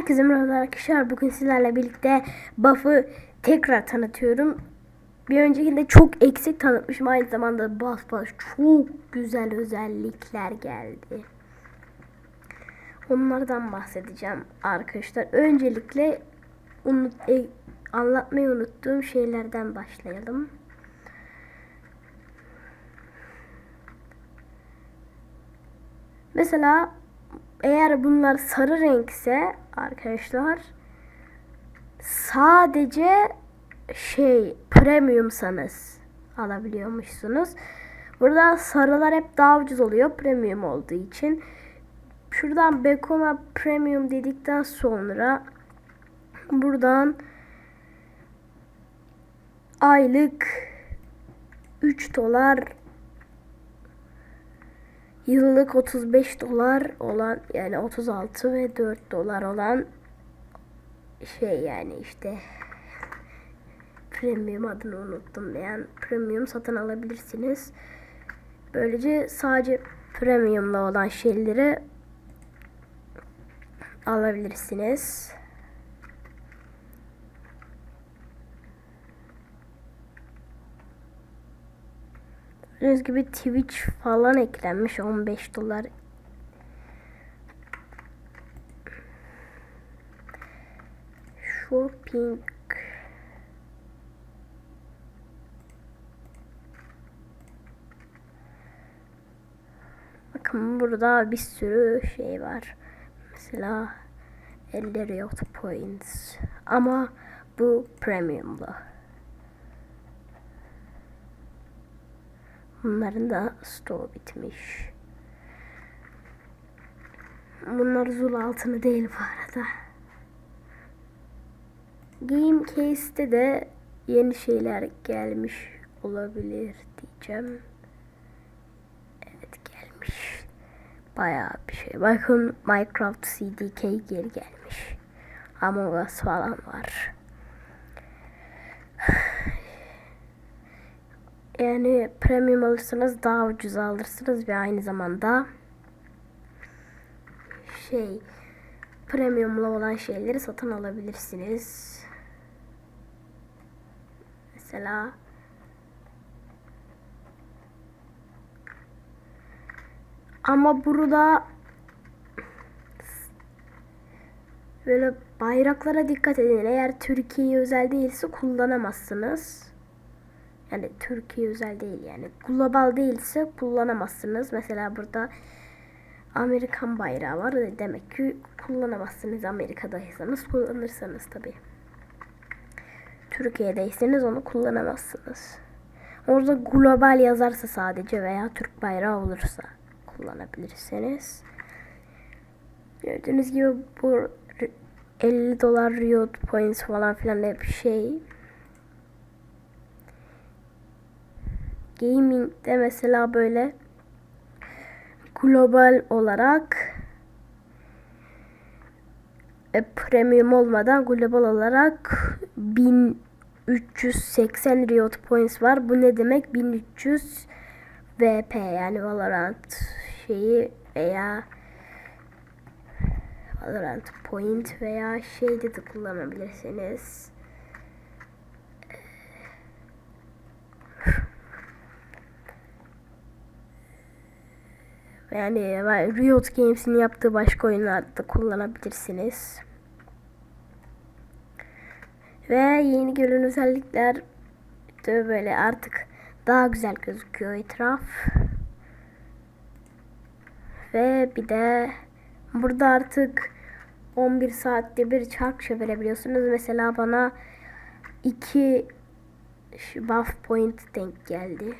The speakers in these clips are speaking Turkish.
Herkese merhaba arkadaşlar. Bugün sizlerle birlikte buff'ı tekrar tanıtıyorum. Bir öncekinde çok eksik tanıtmışım. Aynı zamanda buff buff çok güzel özellikler geldi. Onlardan bahsedeceğim arkadaşlar. Öncelikle unut, e, anlatmayı unuttuğum şeylerden başlayalım. Mesela eğer bunlar sarı renkse arkadaşlar sadece şey premiumsanız alabiliyormuşsunuz. Burada sarılar hep daha ucuz oluyor premium olduğu için. Şuradan Bekoma premium dedikten sonra buradan aylık 3 dolar yıllık 35 dolar olan yani 36 ve 4 dolar olan şey yani işte premium adını unuttum yani premium satın alabilirsiniz. Böylece sadece premiumla olan şeyleri alabilirsiniz. Gördüğünüz gibi Twitch falan eklenmiş 15 dolar. Shopping Bakın burada bir sürü şey var. Mesela 50 Riot Points. Ama bu premiumlu. Bunların da stoğu bitmiş. Bunlar zul altını değil bu arada. Game Case'te de yeni şeyler gelmiş olabilir diyeceğim. Evet gelmiş. Bayağı bir şey. Bakın Minecraft CDK geri gelmiş. Among Us falan var. Yani premium alırsanız daha ucuz alırsınız ve aynı zamanda şey premiumla olan şeyleri satın alabilirsiniz. Mesela ama burada böyle bayraklara dikkat edin. Eğer Türkiye özel değilse kullanamazsınız. Yani Türkiye özel değil yani. Global değilse kullanamazsınız. Mesela burada Amerikan bayrağı var. Demek ki kullanamazsınız. Amerika'daysanız kullanırsanız tabi. Türkiye'deyseniz onu kullanamazsınız. Orada global yazarsa sadece veya Türk bayrağı olursa kullanabilirsiniz. Gördüğünüz gibi bu 50 dolar Riot Points falan filan hep şey gaming'de mesela böyle global olarak e, premium olmadan global olarak 1380 Riot Points var. Bu ne demek? 1300 VP yani Valorant şeyi veya Valorant Point veya şeyde de kullanabilirsiniz. Yani Riot Games'in yaptığı başka oyunlarda kullanabilirsiniz. Ve yeni gelen özellikler de böyle artık daha güzel gözüküyor etraf. Ve bir de burada artık 11 saatte bir çark çevirebiliyorsunuz. Mesela bana 2 buff point denk geldi.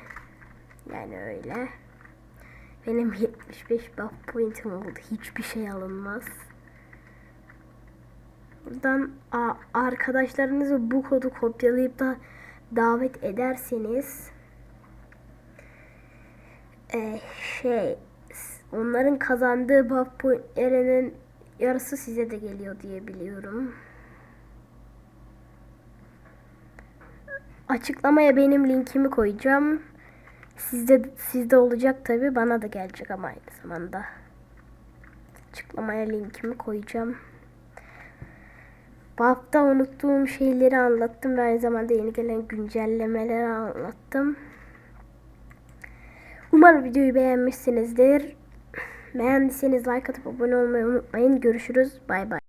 Yani öyle. Benim 75 buff point'im oldu. Hiçbir şey alınmaz. Buradan arkadaşlarınızı bu kodu kopyalayıp da davet ederseniz e, şey onların kazandığı buff pointlerinin yarısı size de geliyor diye biliyorum. Açıklamaya benim linkimi koyacağım. Sizde sizde olacak tabi bana da gelecek ama aynı zamanda. Açıklamaya linkimi koyacağım. Bu hafta unuttuğum şeyleri anlattım ve aynı zamanda yeni gelen güncellemeleri anlattım. Umarım videoyu beğenmişsinizdir. Beğendiyseniz like atıp abone olmayı unutmayın. Görüşürüz. Bay bay.